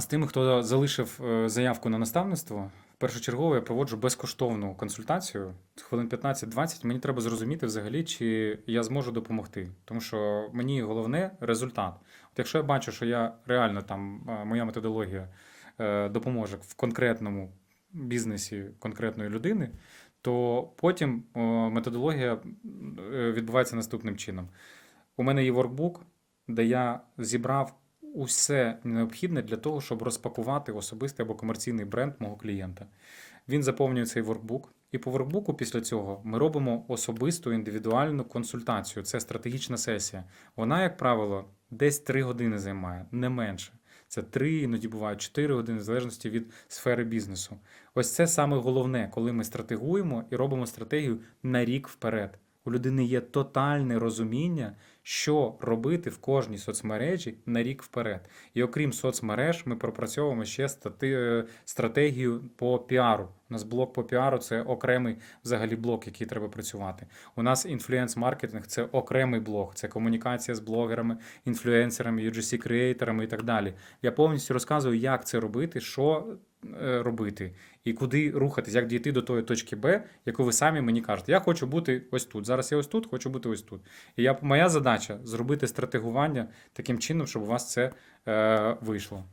з тими, хто залишив е, заявку на наставництво, першочергово я проводжу безкоштовну консультацію. Хвилин 15-20. Мені треба зрозуміти взагалі, чи я зможу допомогти. Тому що мені головне результат. От якщо я бачу, що я реально там е, моя методологія е, допоможе в конкретному бізнесі конкретної людини, то потім методологія відбувається наступним чином. У мене є воркбук, де я зібрав усе необхідне для того, щоб розпакувати особистий або комерційний бренд мого клієнта. Він заповнює цей воркбук, і по воркбуку після цього ми робимо особисту індивідуальну консультацію. Це стратегічна сесія. Вона, як правило, десь 3 години займає, не менше. Це 3, іноді бувають 4 години, в залежності від сфери бізнесу. Ось це саме головне, коли ми стратегуємо і робимо стратегію на рік вперед. У людини є тотальне розуміння, що робити в кожній соцмережі на рік вперед. І окрім соцмереж, ми пропрацьовуємо ще стати, е, стратегію по піару. У нас блок по піару це окремий взагалі блок, який треба працювати. У нас інфлюенс-маркетинг це окремий блок, це комунікація з блогерами, інфлюенсерами, UGC-креаторами і так далі. Я повністю розказую, як це робити, що робити і куди рухатись, як дійти до тої точки Б, яку ви самі мені кажете. Я хочу бути ось тут. Зараз я ось тут, хочу бути ось тут. І я, моя задача зробити стратегування таким чином, щоб у вас це е, вийшло.